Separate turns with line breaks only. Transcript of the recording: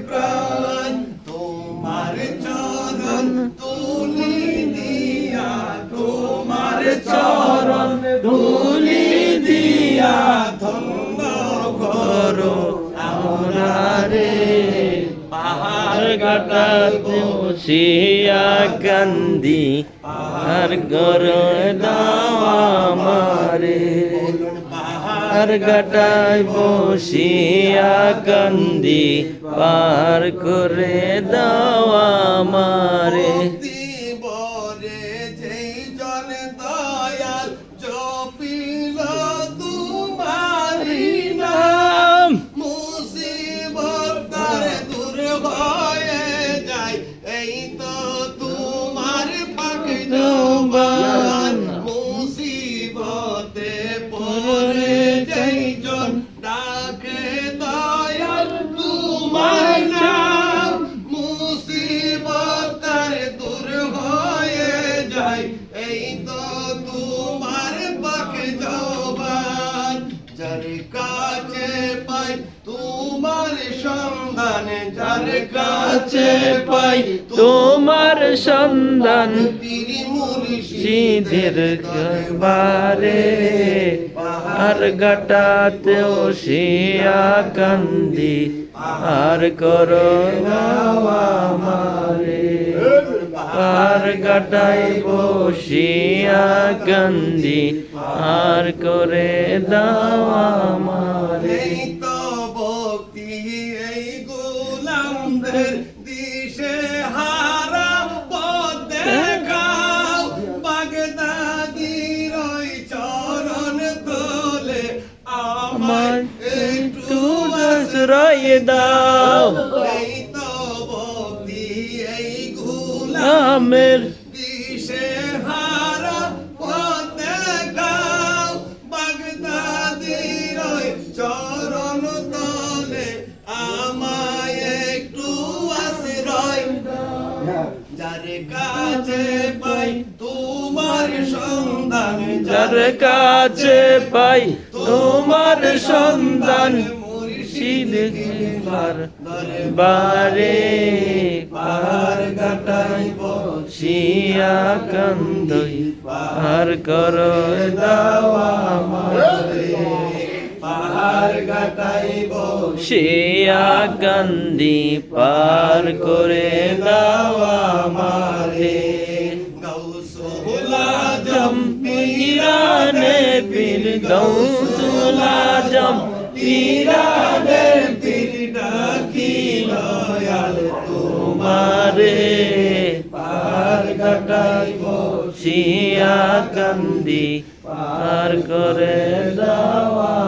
প্রাণ তোমার চরণ তুলি দিয়া তোমার চরণ তুলি দিয়া ধন্য করো আমরা রে পাহাড়
কান্দি আর গর
বলুন পাহাড়
আর গাটায় বসিয়া কান্দি, পার করে দাও আমারে।
দিবরে যেই জন দয়াল জপিল তোমারি নাম মুসিবত যেই জন তোমার নাম দূর যায়। এই তো তোমার জবান কাছে পাই তোমার সন্ধান কাছে পাই
তোমার সন্ধান।
পীর মুর্শিদের
সিদের বারে আর গাটাতে বসিয়া কান্দি, আর করো আমারে। আর গাটাই বসিয়া কান্দি, আর করে দাও আমারে।
এই তো ভক্তি এই গোলামদের
আশ্রয় দাও।
এই তো এই গোলাম
আমের
দিশে হারা পথ দেখাও বাগদাদির ওই চরণ তলে আমায় একটু আশ্রয় যার কাছে পাই তোমার সন্ধান
যার কাছে পাই তোমার সন্ধান মুর্শিদ বার পার গাটাই বসিয়া কান্দই। কর
পাহাড় গাটাই
বসিয়া কান্দি। পার করে দাও আমারে।
গৌসুলা
জম পীরানে পীর গৌসুলা
পীর ডাকিল
তোমারে। পার গাটাই বসিয়া কান্দি পার করে দাও আমার